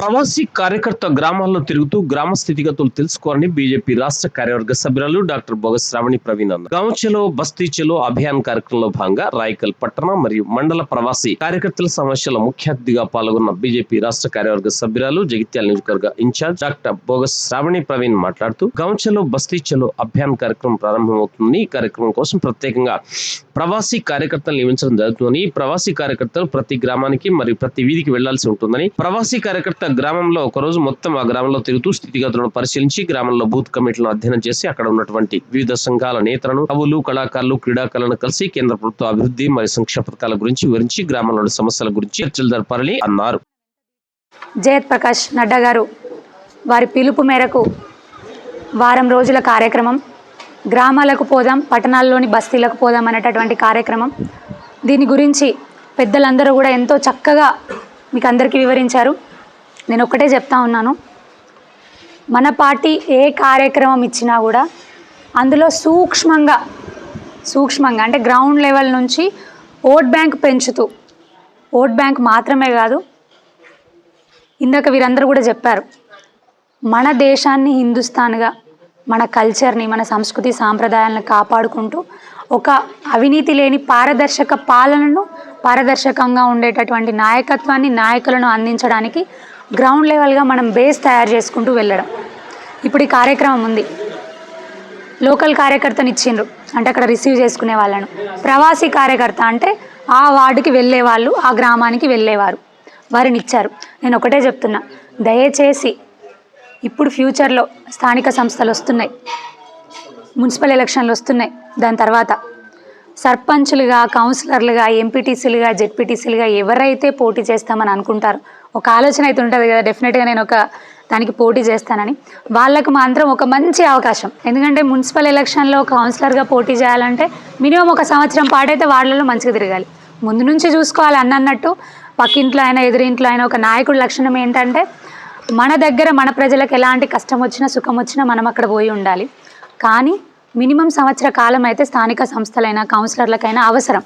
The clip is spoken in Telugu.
ప్రవాసీ కార్యకర్త గ్రామాల్లో తిరుగుతూ గ్రామ స్థితిగతులు తెలుసుకోవాలని బీజేపీ రాష్ట్ర కార్యవర్గ సభ్యురాలు డాక్టర్ బొగస్ శ్రావణి ప్రవీణ్ అన్నారు. గాంవ్ చలో బస్తీ చలో అభియాన్ కార్యక్రమంలో భాగంగా రాయకల్ పట్టణ మరియు మండల ప్రవాసీ కార్యకర్తల సమస్యల ముఖ్య అతిథిగా పాల్గొన్న బీజేపీ రాష్ట్ర కార్యవర్గ సభ్యురాలు జగిత్యాల నియోజకవర్గ ఇన్ఛార్జ్ డాక్టర్ బోగస్ శ్రావణి ప్రవీణ్ మాట్లాడుతూ గాంవ్ చలో బస్తీ చలో అభియాన్ కార్యక్రమం ప్రారంభమవుతుంది ఈ కార్యక్రమం కోసం ప్రత్యేకంగా ప్రవాసీ కార్యకర్తలు నియమించడం జరుగుతుందని ప్రవాసీ కార్యకర్తలు ప్రతి గ్రామానికి మరియు ప్రతి వీధికి వెళ్ళాల్సి ఉంటుందని ప్రవాసీ కార్యకర్త గ్రామంలో ఒక రోజు మొత్తం ఆ గ్రామంలో తిరుగుతూ స్థితిగతులను పరిశీలించి గ్రామంలో బూత్ కమిటీలను అధ్యయనం చేసి అక్కడ ఉన్నటువంటి వివిధ సంఘాల నేతలను కవులు కళాకారులు క్రీడాకారులను కలిసి కేంద్ర ప్రభుత్వ అభివృద్ధి మరియు సంక్షేమ పథకాల గురించి వివరించి గ్రామంలోని సమస్యల గురించి చర్చలు జరపాలని అన్నారు. జయత్ ప్రకాష్ నడ్డా గారు వారి పిలుపు మేరకు వారం రోజుల కార్యక్రమం గ్రామాలకు పోదాం పట్టణాల్లోని బస్తీలకు పోదాం అనేటటువంటి కార్యక్రమం. దీని గురించి పెద్దలందరూ కూడా ఎంతో చక్కగా మీకు అందరికీ వివరించారు. నేను ఒక్కటే చెప్తా ఉన్నాను. మన పార్టీ ఏ కార్యక్రమం ఇచ్చినా కూడా అందులో సూక్ష్మంగా సూక్ష్మంగా అంటే గ్రౌండ్ లెవెల్ నుంచి ఓట్ బ్యాంక్ పెంచుతూ ఓట్ బ్యాంక్ మాత్రమే కాదు ఇందాక వీరందరూ కూడా చెప్పారు. మన దేశాన్ని హిందుస్థాన్గా మన కల్చర్ని మన సంస్కృతి సాంప్రదాయాలను కాపాడుకుంటూ ఒక అవినీతి లేని పారదర్శక పాలనను పారదర్శకంగా ఉండేటటువంటి నాయకత్వాన్ని నాయకులను అందించడానికి గ్రౌండ్ లెవెల్గా మనం బేస్ తయారు చేసుకుంటూ వెళ్ళడం. ఇప్పుడు ఈ కార్యక్రమం ఉంది. లోకల్ కార్యకర్తని ఇచ్చిండ్రు. అంటే అక్కడ రిసీవ్ చేసుకునే వాళ్ళను. ప్రవాసీ కార్యకర్త అంటే ఆ వార్డుకి వెళ్ళే వాళ్ళు ఆ గ్రామానికి వెళ్ళేవారు. వారిని ఇచ్చారు. నేను ఒకటే చెప్తున్నా. దయచేసి ఇప్పుడు ఫ్యూచర్లో స్థానిక సంస్థలు వస్తున్నాయి. మున్సిపల్ ఎలక్షన్లు వస్తున్నాయి. దాని తర్వాత సర్పంచ్లుగా కౌన్సిలర్లుగా ఎంపీటీసీలుగా జెడ్పీటీసీలుగా ఎవరైతే పోటీ చేస్తామని అనుకుంటారు ఒక ఆలోచన అయితే ఉంటుంది కదా డెఫినెట్గా నేను ఒక దానికి పోటీ చేస్తానని. వాళ్ళకు మాత్రం ఒక మంచి అవకాశం. ఎందుకంటే మున్సిపల్ ఎలక్షన్లో కౌన్సిలర్గా పోటీ చేయాలంటే మినిమం ఒక సంవత్సరం పాటైతే వాళ్ళలో మంచిగా తిరగాలి. ముందు నుంచి చూసుకోవాలి అన్నట్టు పక్కింట్లో అయినా ఎదురింట్లో అయినా ఒక నాయకుడి లక్షణం ఏంటంటే మన దగ్గర మన ప్రజలకు ఎలాంటి కష్టం వచ్చినా సుఖం వచ్చినా మనం అక్కడ పోయి ఉండాలి. కానీ మినిమం సంవత్సర కాలం అయితే స్థానిక సంస్థలైనా కౌన్సిలర్లకైనా అవసరం.